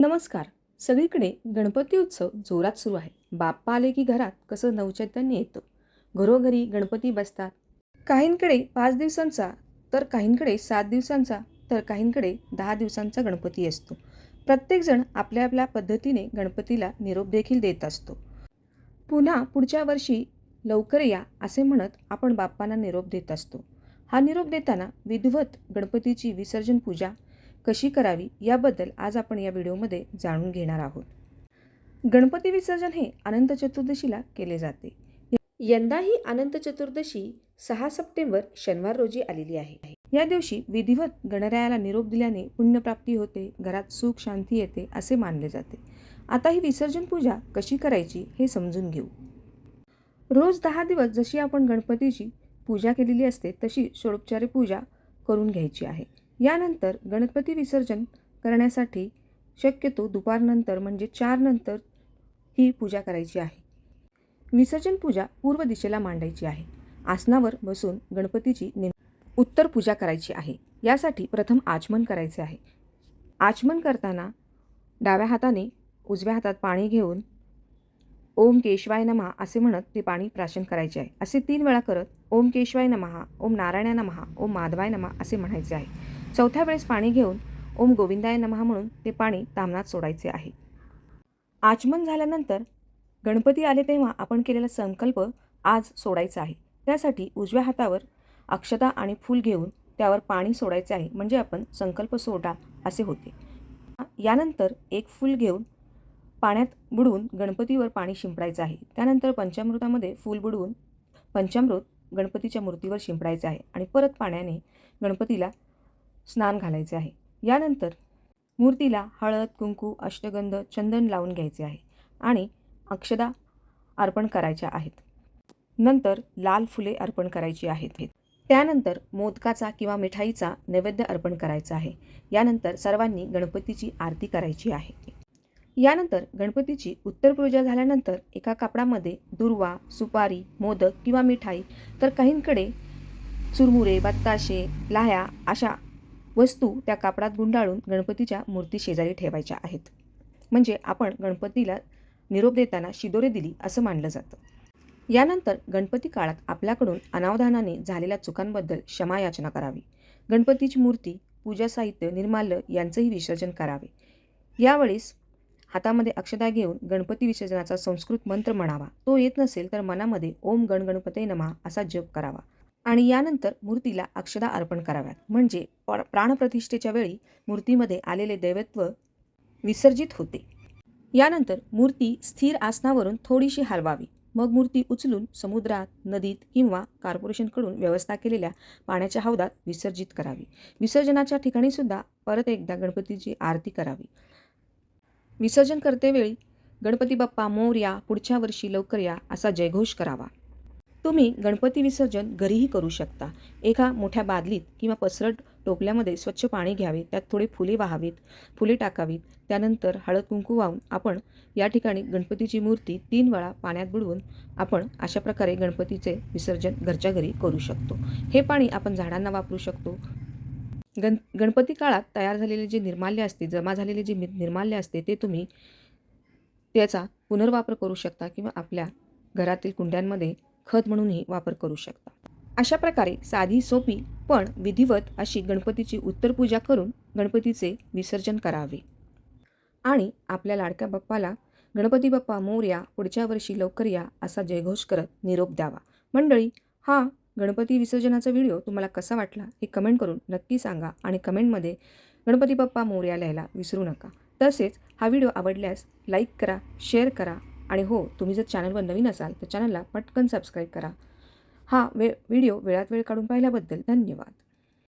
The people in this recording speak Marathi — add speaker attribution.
Speaker 1: नमस्कार. सगळीकडे गणपती उत्सव जोरात सुरू आहे. बाप्पा आले की घरात कसं नवचैतन्य येतं? घरोघरी गणपती बसतात. काहींकडे पाच दिवसांचा तर काहींकडे सात दिवसांचा तर काहींकडे दहा दिवसांचा गणपती असतो. प्रत्येकजण आपल्या आपल्या पद्धतीने गणपतीला निरोप देखील देत असतो. पुन्हा पुढच्या वर्षी लवकर या असे म्हणत आपण बाप्पांना निरोप देत असतो. हा निरोप देताना विधवत गणपतीची विसर्जन पूजा कशी करावी याबद्दल आज आपण या व्हिडिओमध्ये जाणून घेणार आहोत. गणपती विसर्जन हे अनंत चतुर्दशीला केले जाते. यंदा ही अनंत चतुर्दशी सहा सप्टेंबर शनिवार रोजी आलेली आहे. या दिवशी विधिवत गणरायाला निरोप दिल्याने पुण्यप्राप्ती होते घरात सुख शांती येते असे मानले जाते. आता ही विसर्जन पूजा कशी करायची हे समजून घेऊ. रोज दहा दिवस जशी आपण गणपतीची पूजा केलेली असते तशी षोडोपचारी पूजा करून घ्यायची आहे. यानंतर गणपती विसर्जन करण्यासाठी शक्यतो दुपारनंतर म्हणजे चार नंतर ही पूजा करायची आहे. विसर्जन पूजा पूर्व दिशेला मांडायची आहे. आसनावर बसून गणपतीची निम उत्तर पूजा करायची आहे. यासाठी प्रथम आचमन करायचे आहे. आचमन करताना डाव्या हाताने उजव्या हातात पाणी घेऊन ओम केशवाय नमहा असे म्हणत ते पाणी प्राशन करायचे आहे. असे तीन वेळा करत ओम केशवाय नमहा ओम नारायणा नमहा ओम माधवाय नमहा असे म्हणायचे आहे. चौथ्या वेळेस पाणी घेऊन ओम गोविंदाय नमहा म्हणून ते पाणी तामनात सोडायचे आहे. आचमन झाल्यानंतर गणपती आले तेव्हा आपण केलेला संकल्प आज सोडायचा आहे. त्यासाठी उजव्या हातावर अक्षता आणि फूल घेऊन त्यावर पाणी सोडायचे आहे. म्हणजे आपण संकल्प सोडा असे होते. यानंतर एक फूल घेऊन पाण्यात बुडवून गणपतीवर पाणी शिंपडायचं आहे. त्यानंतर पंचामृतामध्ये फूल बुडवून पंचामृत गणपतीच्या मूर्तीवर शिंपडायचं आहे आणि परत पाण्याने गणपतीला स्नान घालायचे आहे. यानंतर मूर्तीला हळद कुंकू अष्टगंध चंदन लावून घ्यायचे आहे आणि अक्षदा अर्पण करायच्या आहेत. नंतर लाल फुले अर्पण करायची आहेत. त्यानंतर मोदकाचा किंवा मिठाईचा नैवेद्य अर्पण करायचा आहे. यानंतर सर्वांनी गणपतीची आरती करायची आहे. यानंतर गणपतीची उत्तर पूजा झाल्यानंतर एका कापडामध्ये दुर्वा सुपारी मोदक किंवा मिठाई तर काहींकडे चुरमुरे बत्ताशे लाह्या अशा वस्तू त्या कापडात गुंडाळून गणपतीच्या मूर्ती शेजारी ठेवायच्या आहेत. म्हणजे आपण गणपतीला निरोप देताना शिदोरे दिली असं मानलं जातं. यानंतर गणपती काळात आपल्याकडून अनावधानाने झालेल्या चुकांबद्दल क्षमायाचना करावी. गणपतीची मूर्ती पूजा साहित्य निर्माल्य यांचंही विसर्जन करावे. यावेळेस हातामध्ये अक्षदा घेऊन गणपती विसर्जनाचा संस्कृत मंत्र म्हणावा. तो येत नसेल तर मनामध्ये ओम गण गणपते नमा असा जप करावा. आणि यानंतर मूर्तीला अक्षदा अर्पण कराव्यात. म्हणजे प्राणप्रतिष्ठेच्या वेळी मूर्तीमध्ये आलेले दैवत्व विसर्जित होते. यानंतर मूर्ती स्थिर आसनावरून थोडीशी हलवावी. मग मूर्ती उचलून समुद्रात नदीत किंवा कॉर्पोरेशनकडून व्यवस्था केलेल्या पाण्याच्या हौदात विसर्जित करावी. विसर्जनाच्या ठिकाणी सुद्धा परत एकदा गणपतीची आरती करावी. विसर्जन करतेवेळी गणपती बाप्पा मोर्या पुढच्या वर्षी लवकर या असा जयघोष करावा. तुम्ही गणपती विसर्जन घरीही करू शकता. एका मोठ्या बादलीत किंवा पसरट टोपल्यामध्ये स्वच्छ पाणी घ्यावे त्यात थोडे फुले वाहावीत फुले टाकावीत. त्यानंतर हळद कुंकू वाहून आपण या ठिकाणी गणपतीची मूर्ती तीन वेळा पाण्यात बुडवून आपण अशा प्रकारे गणपतीचे विसर्जन घरच्या घरी करू शकतो. हे पाणी आपण झाडांना वापरू शकतो. गण गणपती काळात तयार झालेले जे निर्माल्य असते जमा झालेले जे निर्माल्य असते ते तुम्ही त्याचा पुनर्वापर करू शकता किंवा आपल्या घरातील कुंड्यांमध्ये खत म्हणूनही वापर करू शकता. अशा प्रकारे साधी सोपी पण विधिवत अशी गणपतीची उत्तर पूजा करून गणपतीचे विसर्जन करावे. आणि आपल्या लाडक्या बाप्पाला गणपती बाप्पा मोर्या पुढच्या वर्षी लवकर या असा जयघोष करत निरोप द्यावा. मंडळी हा गणपती विसर्जनाचा व्हिडिओ तुम्हाला कसा वाटला हे कमेंट करून नक्की सांगा आणि कमेंटमध्ये गणपती बाप्पा मोर्या लिहायला विसरू नका. तसेच हा व्हिडिओ आवडल्यास लाईक करा शेअर करा आणि हो तुम्ही जर चॅनलवर नवीन असाल तर चॅनलला पटकन सबस्क्राईब करा. हा वे व्हिडिओ वेळात वेळ काढून पाहिल्याबद्दल धन्यवाद.